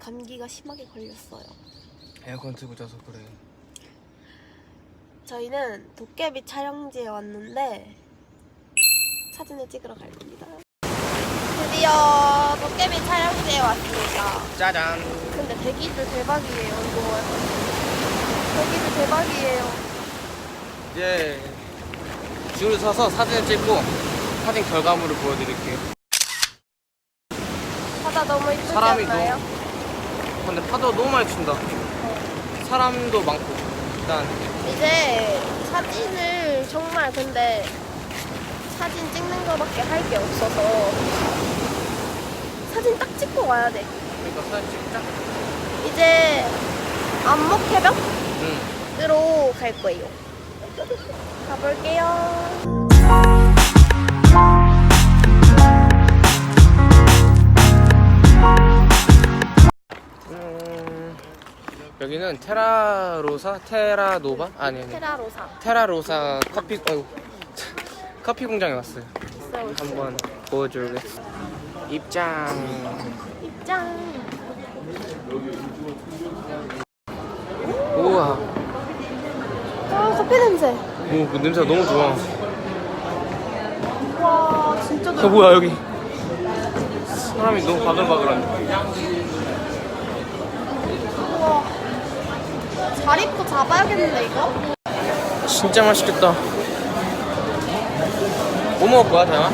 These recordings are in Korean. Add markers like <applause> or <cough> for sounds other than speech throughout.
감기가 심하게 걸렸어요. 에어컨 틀고 자서 그래. 저희는 도깨비 촬영지에 왔는데 사진을 찍으러 갈 겁니다. 드디어 도깨비 촬영지에 왔습니다. 짜잔. 근데 대기들 대박이에요. 이거? 대기들 대박이에요. 이제 줄 서서 사진을 찍고 사진 결과물을 보여드릴게요. 바다 너무 이쁘지 사람이 않나요? 근데 파도 너무 많이 친다. 사람도 많고. 일단 이제 사진을 정말 근데 사진 찍는 거밖에 할 게 없어서 사진 딱 찍고 와야 돼. 그러니까 사진 찍자. 이제 안목 해변으로 응. 갈 거예요. 가볼게요. 여기는 테라로사 테라노바 아니 아니 테라로사. 테라로사 커피 아이고 <laughs> 커피 공장에 왔어요. 있어요. 한번 보여주겠습니다. 입장. 입장. 우와. 아 커피 냄새. 오, 그 냄새가 너무 좋아. 와 진짜 저 좋아. 뭐야 여기? 사람이 너무 바글바글한데. 우와. 자리도 잡아야겠는데 이거? 진짜 맛있겠다. 뭐 먹을 거야, 다영아?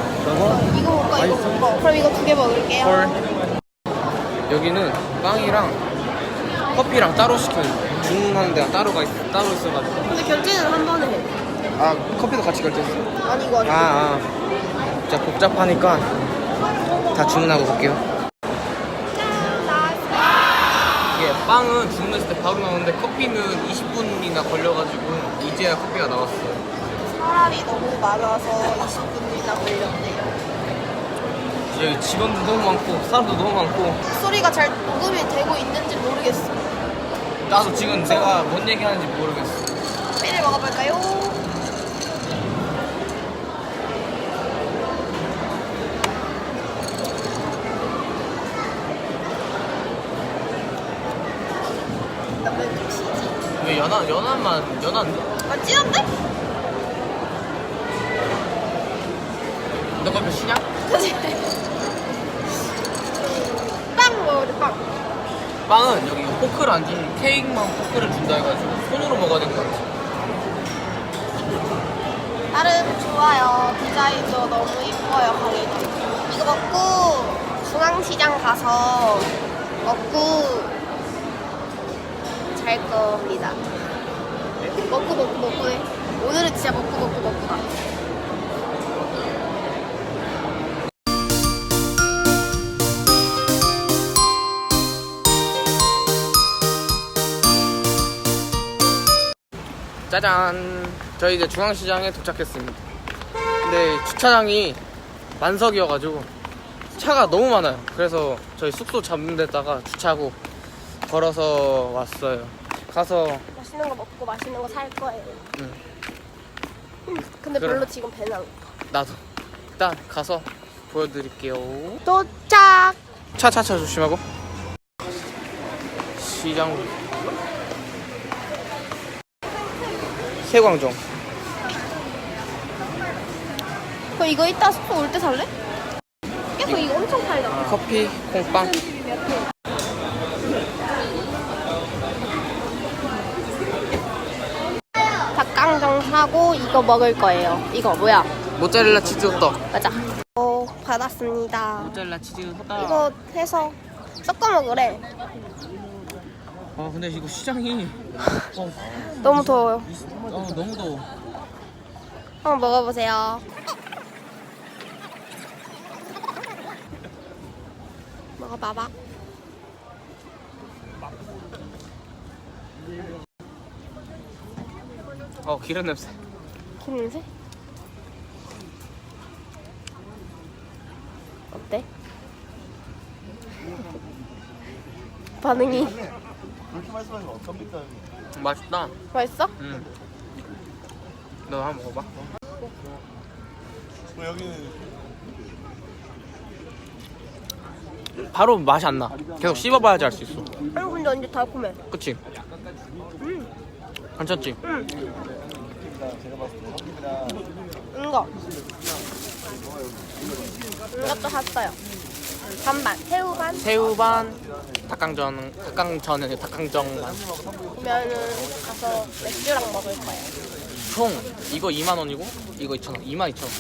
이거 먹을까 이거 먹을까? 그럼 이거 두 개 먹을게요. 헐. 여기는 빵이랑 커피랑 따로 시켜요. 주문하는 데가 따로 가 있, 따로 있어가지고. 근데 결제는 한 번에 해. 아, 커피도 같이 결제했어. 아니 이거 아니고. 아, 아. 진짜 복잡하니까 다 주문하고 갈게요. 빵은 주문했을 때 바로 나오는데 커피는 20분이나 걸려가지고 이제야 커피가 나왔어요. 사람이 너무 많아서 20분이나 걸렸네요. 여기 직원도 너무 많고 사람도 너무 많고 소리가 잘 녹음이 되고 있는지 모르겠어. 나도 지금 내가 뭔 얘기하는지 모르겠어. 커피를 먹어볼까요? 왜 연한 연한만 연한데? 아 찌는데? 너 커피 시냐? 빵 먹어야 빵. 빵은 여기 포크를 안 주는 케이크만 포크를 준다 해가지고 손으로 먹어야 될 것 같아. 나름 좋아요. 디자인도 너무 이뻐요, 가게도. 이거 먹고 중앙시장 가서 먹고 잘 겁니다. 먹고 먹고 먹고 해. 오늘은 진짜 먹고 먹고 먹고다. 짜잔. 저희 이제 중앙시장에 도착했습니다. 근데 주차장이 만석이어가지고 차가 너무 많아요. 그래서 저희 숙소 잡는 데다가 주차하고 걸어서 왔어요. 가서 맛있는 거 먹고 맛있는 거 살 거예요. 응. 근데 그래. 별로 지금 배는 안 고파. 나도 일단 가서 보여드릴게요. 도착! 차차차 조심하고. 시장 세광종 그럼 이거 이따 숙소 올 때 살래? 계속 이거 엄청 팔잖아. 커피 콩빵 닭강정 사고 이거 먹을 거예요. 이거 뭐야? 모짜렐라 치즈 호떡 맞아. 어, 받았습니다. 모짜렐라 치즈 호떡 이거 해서 섞어 먹으래. 아 근데 이거 시장이 어, <laughs> 너무 더워요. 어 너무 더워 한번 먹어보세요. 먹어봐봐. 어 기름 냄새 기름 냄새? 어때? <laughs> 반응이 그렇게 말씀하시면 어떡합니까? 맛있다 맛있어? 응너 한번 먹어봐 뭐 여기는 바로 맛이 안 나. 계속 씹어봐야지 알 수 있어. 아니 근데 완전 달콤해. 그치? 음, 괜찮지? 섭이랑 이거. 이것도 샀어요. 반반, 새우 반. 새우 반, 닭강정, 닭강전은 닭강정 반. 그러면은 가서 맥주랑 먹을 거예요. 총 이거 2만 원이고 이거 2천 원. 2만 2천 원.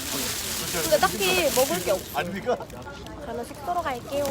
근데 딱히 먹을 게 없어. 아닙니까? 저는 숙소로 갈게요.